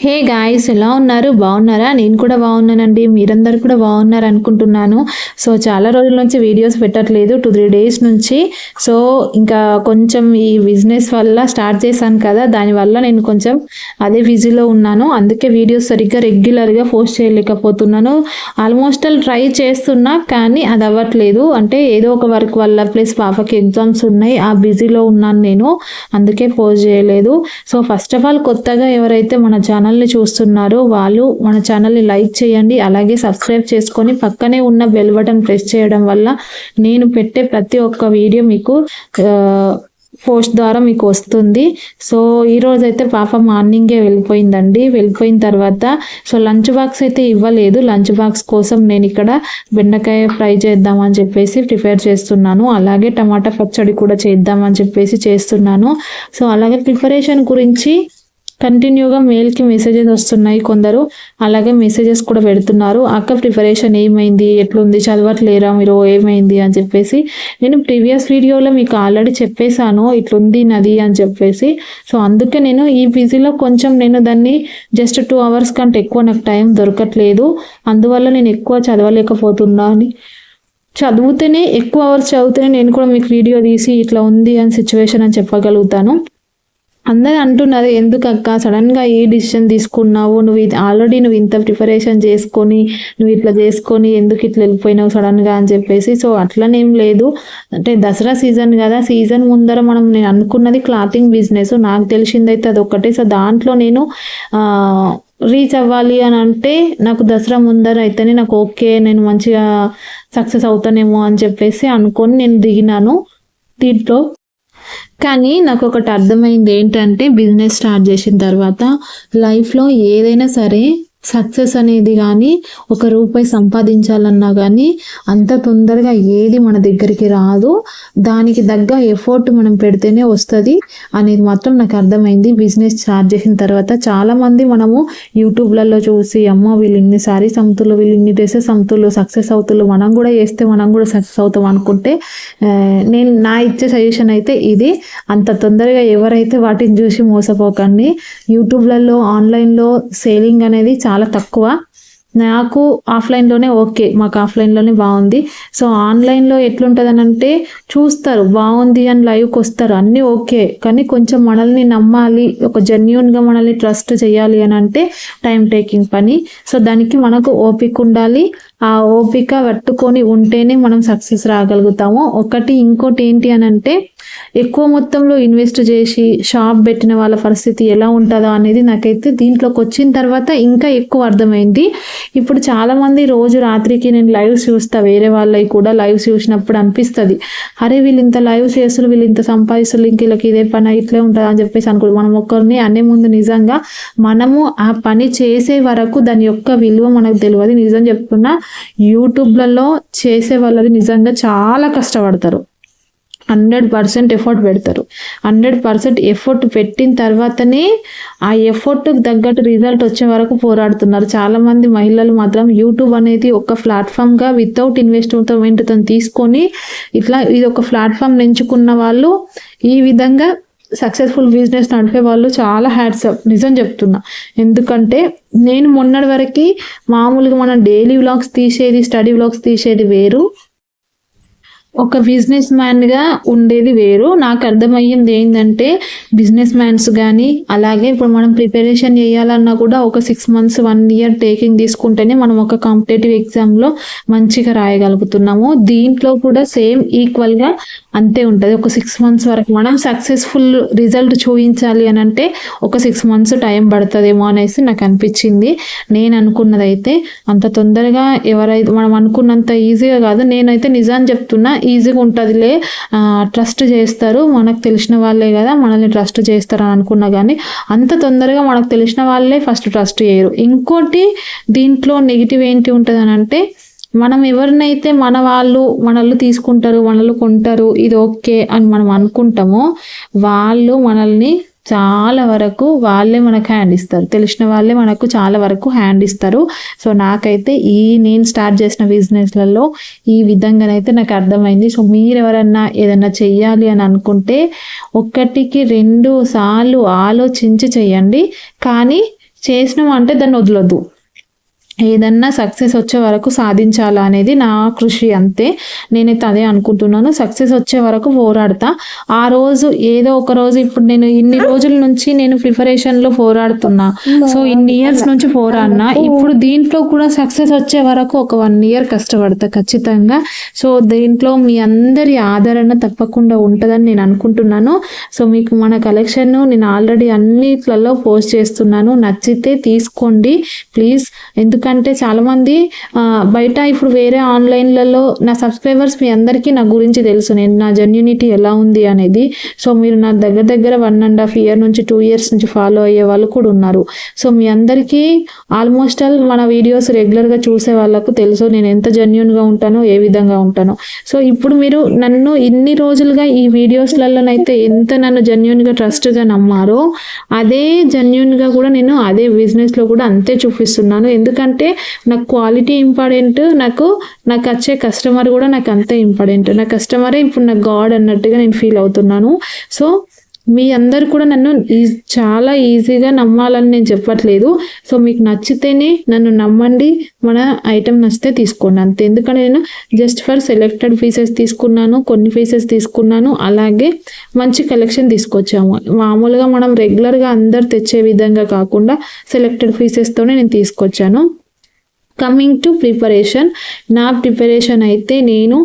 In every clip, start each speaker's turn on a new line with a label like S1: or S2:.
S1: Hey guys ఎలా ఉన్నారు? బాగున్నారా? నేను కూడా బాగున్నానండి. మీరందరూ కూడా బాగున్నారు అనుకుంటున్నాను. సో చాలా రోజుల నుంచి వీడియోస్ పెట్టట్లేదు. టూ త్రీ డేస్ నుంచి. సో ఇంకా కొంచెం ఈ బిజినెస్ వల్ల స్టార్ట్ చేశాను కదా. దానివల్ల నేను కొంచెం అదే బిజీలో ఉన్నాను. అందుకే వీడియోస్ సరిగ్గా రెగ్యులర్గా పోస్ట్ చేయలేకపోతున్నాను. ఆల్మోస్ట్ ఆల్ ట్రై చేస్తున్నా కానీ అది అవ్వట్లేదు. అంటే ఏదో ఒక వర్క్ వల్ల ప్లస్ పాపకి ఎగ్జామ్స్ ఉన్నాయి. ఆ బిజీలో ఉన్నాను నేను. అందుకే పోస్ట్ చేయలేదు. సో ఫస్ట్ ఆఫ్ ఆల్ కొత్తగా ఎవరైతే మన ఛానల్ని చూస్తున్నారో వాళ్ళు మన ఛానల్ని లైక్ చేయండి అలాగే సబ్స్క్రైబ్ చేసుకొని పక్కనే ఉన్న బెల్ బటన్ ప్రెస్ చేయడం వల్ల నేను పెట్టే ప్రతి ఒక్క వీడియో మీకు పోస్ట్ ద్వారా మీకు వస్తుంది. సో ఈరోజు అయితే పాప మార్నింగే వెళ్ళిపోయిందండి. వెళ్ళిపోయిన తర్వాత సో లంచ్ బాక్స్ అయితే ఇవ్వలేదు. లంచ్ బాక్స్ కోసం నేను ఇక్కడ బెండకాయ ఫ్రై చేద్దామని చెప్పేసి ప్రిపేర్ చేస్తున్నాను. అలాగే టమాటా పచ్చడి కూడా చేద్దామని చెప్పేసి చేస్తున్నాను. సో అలాగే ప్రిపరేషన్ గురించి కంటిన్యూగా మెయిల్కి మెసేజెస్ వస్తున్నాయి కొందరు. అలాగే మెసేజెస్ కూడా పెడుతున్నారు. అక్క ప్రిపరేషన్ ఏమైంది? ఎట్లుంది? చదవట్లేరా మీరు? ఏమైంది? అని చెప్పేసి. నేను ప్రీవియస్ వీడియోలో మీకు ఆల్రెడీ చెప్పేశాను. ఇట్లుంది నది అని చెప్పేసి. సో అందుకే నేను ఈ బిజీలో కొంచెం నేను దాన్ని జస్ట్ టూ అవర్స్ కంటే ఎక్కువ నాకు టైం దొరకట్లేదు. అందువల్ల నేను ఎక్కువ చదవలేకపోతున్నా అని. చదివితేనే ఎక్కువ అవర్స్ చదివితేనే నేను కూడా మీకు వీడియో తీసి ఇట్లా ఉంది అని సిచ్యువేషన్ అని చెప్పగలుగుతాను. అందరూ అంటున్నారు ఎందుకక్క? సడన్గా ఏ డిసిషన్ తీసుకున్నావు? నువ్వు ఆల్రెడీ నువ్వు ఇంత ప్రిపరేషన్ చేసుకొని నువ్వు ఇట్లా చేసుకొని ఎందుకు ఇట్లా వెళ్ళిపోయినావు సడన్గా? అని చెప్పేసి. సో అట్లనేం లేదు. అంటే దసరా సీజన్ కదా సీజన్ ముందర మనం నేను అనుకున్నది క్లాతింగ్ బిజినెస్. నాకు తెలిసిందైతే అది ఒకటే సో దాంట్లో నేను రీచ్ అవ్వాలి అని అంటే నాకు దసరా ముందర అయితేనే నాకు ఓకే నేను మంచిగా సక్సెస్ అవుతానేమో అని చెప్పేసి అనుకొని నేను దిగినాను. దీంట్లో కానీ నాకు ఒకటి అర్థమైంది ఏంటంటే బిజినెస్ స్టార్ట్ చేసిన తర్వాత లైఫ్లో ఏదైనా సరే సక్సెస్ అనేది కానీ ఒక రూపాయి సంపాదించాలన్నా కానీ అంత తొందరగా ఏది మన దగ్గరికి రాదు. దానికి తగ్గ ఎఫర్ట్ మనం పెడితేనే వస్తుంది అనేది మాత్రం నాకు అర్థమైంది. బిజినెస్ స్టార్ట్ చేసిన తర్వాత చాలామంది మనము యూట్యూబ్లలో చూసి అమ్మ వీళ్ళు ఇన్ని సారీస్ అమ్ముతులు వీళ్ళు ఇన్ని డ్రెస్సెస్ అమ్ముతులు సక్సెస్ అవుతులు మనం కూడా చేస్తే మనం కూడా సక్సెస్ అవుతాం అనుకుంటే నేను నా ఇచ్చే సజెషన్ అయితే ఇది. అంత తొందరగా ఎవరైతే వాటిని చూసి మోసపోకండి యూట్యూబ్లలో ఆన్లైన్లో సేలింగ్ అనేది చాలా తక్కువ. నాకు ఆఫ్లైన్లోనే ఓకే మాకు ఆఫ్లైన్లోనే బాగుంది. సో ఆన్లైన్లో ఎట్లుంటుంది అని అంటే చూస్తారు బాగుంది అని లైవ్కి వస్తారు అన్నీ ఓకే. కానీ కొంచెం మనల్ని నమ్మాలి ఒక జెన్యున్గా మనల్ని ట్రస్ట్ చేయాలి అని అంటే టైం టేకింగ్ పని. సో దానికి మనకు ఓపిక ఉండాలి. ఆ ఓపిక పట్టుకొని ఉంటేనే మనం సక్సెస్ రాగలుగుతాము. ఒకటి ఇంకోటి ఏంటి అని అంటే ఎక్కువ మొత్తంలో ఇన్వెస్ట్ చేసి షాప్ పెట్టిన వాళ్ళ పరిస్థితి ఎలా ఉంటుందో అనేది నాకైతే దీంట్లోకి వచ్చిన తర్వాత ఇంకా ఎక్కువ అర్థమైంది. ఇప్పుడు చాలామంది రోజు రాత్రికి నేను లైవ్స్ చూస్తా వేరే వాళ్ళవి కూడా లైవ్స్ చూసినప్పుడు అనిపిస్తుంది. అరే వీళ్ళు ఇంత లైవ్స్ చేస్తారు వీళ్ళు ఇంత సంపాదిస్తారు ఇంక వీళ్ళకి ఇదే పని ఇట్లే ఉంటుంది అని చెప్పేసి అనుకో మనం ఒక్కరిని అనే ముందు నిజంగా మనము ఆ పని చేసే వరకు దాని యొక్క విలువ మనకు తెలియదు. నిజం చెప్తున్నా యూట్యూబ్లలో చేసే వాళ్ళది నిజంగా చాలా కష్టపడతారు. హండ్రెడ్ పర్సెంట్ ఎఫర్ట్ పెడతారు. హండ్రెడ్ పర్సెంట్ ఎఫర్ట్ పెట్టిన తర్వాతనే ఆ ఎఫర్ట్కి తగ్గట్టు రిజల్ట్ వచ్చే వరకు పోరాడుతున్నారు. చాలామంది మహిళలు మాత్రం యూట్యూబ్ అనేది ఒక ప్లాట్ఫామ్గా వితౌట్ ఇన్వెస్ట్మెంట్తో తీసుకొని ఇట్లా ఇది ఒక ప్లాట్ఫామ్ ఎంచుకున్న వాళ్ళు ఈ విధంగా సక్సెస్ఫుల్ బిజినెస్ నడిపే వాళ్ళు చాలా హ్యాట్సప్ నిజం చెప్తున్నా. ఎందుకంటే నేను మొన్నటి వరకు మామూలుగా మనం డైలీ వ్లాగ్స్ తీసేది స్టడీ వ్లాగ్స్ తీసేది వేరు. ఒక బిజినెస్ మ్యాన్గా ఉండేది వేరు. నాకు అర్థమయ్యింది ఏంటంటే బిజినెస్ మ్యాన్స్ కానీ అలాగే ఇప్పుడు మనం ప్రిపరేషన్ చేయాలన్నా కూడా ఒక six months one year taking తీసుకుంటేనే మనం ఒక కాంపిటేటివ్ ఎగ్జామ్లో మంచిగా రాయగలుగుతున్నాము. దీంట్లో కూడా సేమ్ ఈక్వల్గా అంతే ఉంటుంది. ఒక సిక్స్ మంత్స్ వరకు మనం సక్సెస్ఫుల్ రిజల్ట్ చూపించాలి అని అంటే ఒక సిక్స్ మంత్స్ టైం పడుతుందేమో అనేసి నాకు అనిపించింది. నేను అనుకున్నదైతే అంత తొందరగా ఎవరైతే మనం అనుకున్నంత ఈజీగా కాదు నేనైతే నిజాన్ని చెప్తున్నా ఈజీగా ఉంటుందిలే. ట్రస్ట్ చేస్తారు. మనకు తెలిసిన వాళ్ళే కదా మనల్ని ట్రస్ట్ చేస్తారు అని అనుకున్నా కానీ అంత తొందరగా మనకు తెలిసిన వాళ్ళే ఫస్ట్ ట్రస్ట్ చేయరు. ఇంకోటి దీంట్లో నెగిటివ్ ఏంటి ఉంటుంది అని అంటే మనం ఎవరినైతే మన వాళ్ళు మనల్ని తీసుకుంటారు మనల్ని కొంటారు ఇది ఓకే అని మనం అనుకుంటామో వాళ్ళు మనల్ని చాలా వరకు వాళ్ళే మనకు హ్యాండ్ ఇస్తారు. తెలిసిన వాళ్ళే మనకు చాలా వరకు హ్యాండ్ ఇస్తారు. సో నాకైతే ఈ నేను స్టార్ట్ చేసిన బిజినెస్లలో ఈ విధంగానైతే నాకు అర్థమైంది. సో మీరు ఎవరన్నా ఏదన్నా చెయ్యాలి అని అనుకుంటే ఒక్కటికి రెండు సార్లు ఆలోచించి చెయ్యండి. కానీ చేసినాం అంటే దాన్ని వదలొద్దు. ఏదన్నా సక్సెస్ వచ్చే వరకు సాధించాలా అనేది నా కృషి అంతే. నేనైతే అదే అనుకుంటున్నాను. సక్సెస్ వచ్చే వరకు పోరాడతా. ఆ రోజు ఏదో ఒక రోజు ఇప్పుడు నేను ఇన్ని రోజుల నుంచి నేను ప్రిపరేషన్లో పోరాడుతున్నా. సో ఇన్ని ఇయర్స్ నుంచి పోరాడినా. ఇప్పుడు దీంట్లో కూడా సక్సెస్ వచ్చే వరకు ఒక వన్ ఇయర్ కష్టపడతా ఖచ్చితంగా. సో దీంట్లో మీ అందరి ఆదరణ తప్పకుండా ఉంటుందని నేను అనుకుంటున్నాను. సో మీకు మన కలెక్షన్ నేను ఆల్రెడీ అన్నిట్లలో పోస్ట్ చేస్తున్నాను. నచ్చితే తీసుకోండి. ప్లీజ్. ఎందుకంటే చాలామంది బయట ఇప్పుడు వేరే ఆన్లైన్లలో నా సబ్స్క్రైబర్స్ మీ అందరికీ నా గురించి తెలుసు. నేను నా జెన్యునిటీ ఎలా ఉంది అనేది. సో మీరు నా దగ్గర దగ్గర వన్ అండ్ హాఫ్ ఇయర్ నుంచి టూ ఇయర్స్ నుంచి ఫాలో అయ్యే వాళ్ళు కూడా ఉన్నారు. సో మీ అందరికీ ఆల్మోస్ట్ ఆల్ మన వీడియోస్ రెగ్యులర్గా చూసే వాళ్ళకు తెలుసు నేను ఎంత జెన్యున్గా ఉంటానో ఏ విధంగా ఉంటానో. సో ఇప్పుడు మీరు నన్ను ఇన్ని రోజులుగా ఈ వీడియోస్లలోనైతే ఎంత నన్ను జెన్యున్గా ట్రస్ట్గా నమ్మారో అదే జెన్యున్గా కూడా నేను అదే బిజినెస్లో కూడా అంతే చూపిస్తున్నాను. ఎందుకంటే నాకు క్వాలిటీ ఇంపార్టెంట్ నాకు నాకు వచ్చే కస్టమర్ కూడా నాకు అంతే ఇంపార్టెంట్ నా కస్టమరే ఇప్పుడు నా గాడ్ అన్నట్టుగా నేను ఫీల్ అవుతున్నాను. సో మీ అందరు కూడా నన్ను ఈ- చాలా ఈజీగా నమ్మాలని నేను చెప్పట్లేదు. సో మీకు నచ్చితేనే నన్ను నమ్మండి. మన ఐటెం నచ్చితే తీసుకోండి. అంతే. ఎందుకంటే నేను జస్ట్ ఫర్ సెలెక్టెడ్ పీసెస్ తీసుకున్నాను కొన్ని పీసెస్ తీసుకున్నాను. అలాగే మంచి కలెక్షన్ తీసుకొచ్చాము. మామూలుగా మనం రెగ్యులర్గా అందరు తెచ్చే విధంగా కాకుండా సెలెక్టెడ్ పీసెస్తోనే నేను తీసుకొచ్చాను. కమింగ్ టు ప్రిపరేషన్ నా ప్రిపరేషన్ అయితే నేను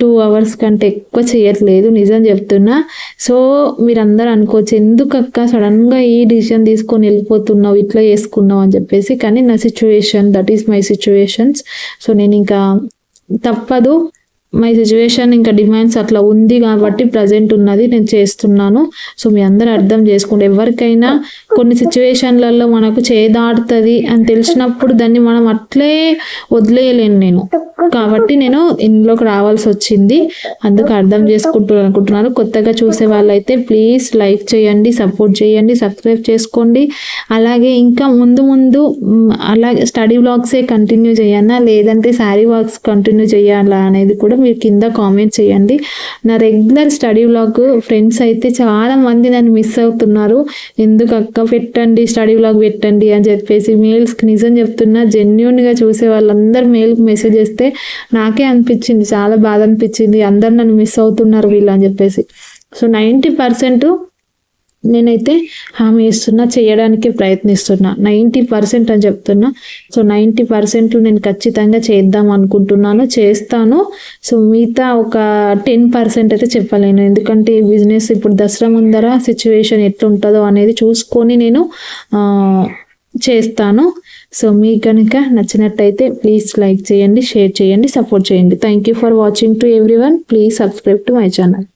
S1: టూ అవర్స్ కంటే ఎక్కువ చేయట్లేదు నిజం చెప్తున్నా. సో మీరందరూ అనుకోవచ్చు ఎందుకక్క సడన్గా ఈ డిసిజన్ తీసుకొని వెళ్ళిపోతున్నావు ఇట్లా చేసుకున్నావు అని చెప్పేసి. కానీ నా situation that is my situations so నేను ఇంకా తప్పదు. మై సిచ్యువేషన్ ఇంకా డిమాండ్స్ అట్లా ఉంది కాబట్టి ప్రజెంట్ ఉన్నది నేను చేస్తున్నాను. సో మీ అందరూ అర్థం చేసుకోండి. ఎవరికైనా కొన్ని సిచ్యువేషన్లలో మనకు చేదాడుతుంది అని తెలిసినప్పుడు దాన్ని మనం అట్లే వదిలేయలేను నేను. కాబట్టి నేను ఇందులోకి రావాల్సి వచ్చింది. అందుకు అర్థం చేసుకుంటూ అనుకుంటున్నాను. కొత్తగా చూసే వాళ్ళైతే ప్లీజ్ లైక్ చేయండి సపోర్ట్ చేయండి సబ్స్క్రైబ్ చేసుకోండి. అలాగే ఇంకా ముందు ముందు అలాగే స్టడీ వ్లాగ్సే కంటిన్యూ చేయన్నా లేదంటే శారీ బ్లాగ్స్ కంటిన్యూ చేయాలా అనేది కూడా మీరు కింద కామెంట్ చేయండి. నా రెగ్యులర్ స్టడీ బ్లాగ్ ఫ్రెండ్స్ అయితే చాలా మంది నన్ను మిస్ అవుతున్నారు. ఎందుకు అక్క పెట్టండి స్టడీ బ్లాగ్ పెట్టండి అని చెప్పేసి మెయిల్స్కి నిజం చెప్తున్నా జెన్యున్గా చూసే వాళ్ళందరూ మెయిల్కి మెసేజ్ చేస్తే నాకే అనిపించింది చాలా బాధ అనిపించింది. అందరు నన్ను మిస్ అవుతున్నారు వీళ్ళు అని చెప్పేసి. సో నైంటీ పర్సెంట్ నేనైతే హామీ ఇస్తున్నా చేయడానికి ప్రయత్నిస్తున్నా. నైంటీ పర్సెంట్ అని చెప్తున్నా. సో నైంటీ పర్సెంట్ నేను ఖచ్చితంగా చేద్దాం అనుకుంటున్నాను చేస్తాను. సో మిగతా ఒక టెన్ పర్సెంట్ అయితే చెప్పలేను. ఎందుకంటే ఈ బిజినెస్ ఇప్పుడు దసరా ముందర సిచ్యువేషన్ ఎట్లుంటుందో అనేది చూసుకొని నేను చేస్తాను. సో మీకు కనుక నచ్చినట్టయితే ప్లీజ్ లైక్ చేయండి షేర్ చేయండి సపోర్ట్ చేయండి. Thank you for watching to everyone please subscribe to my channel.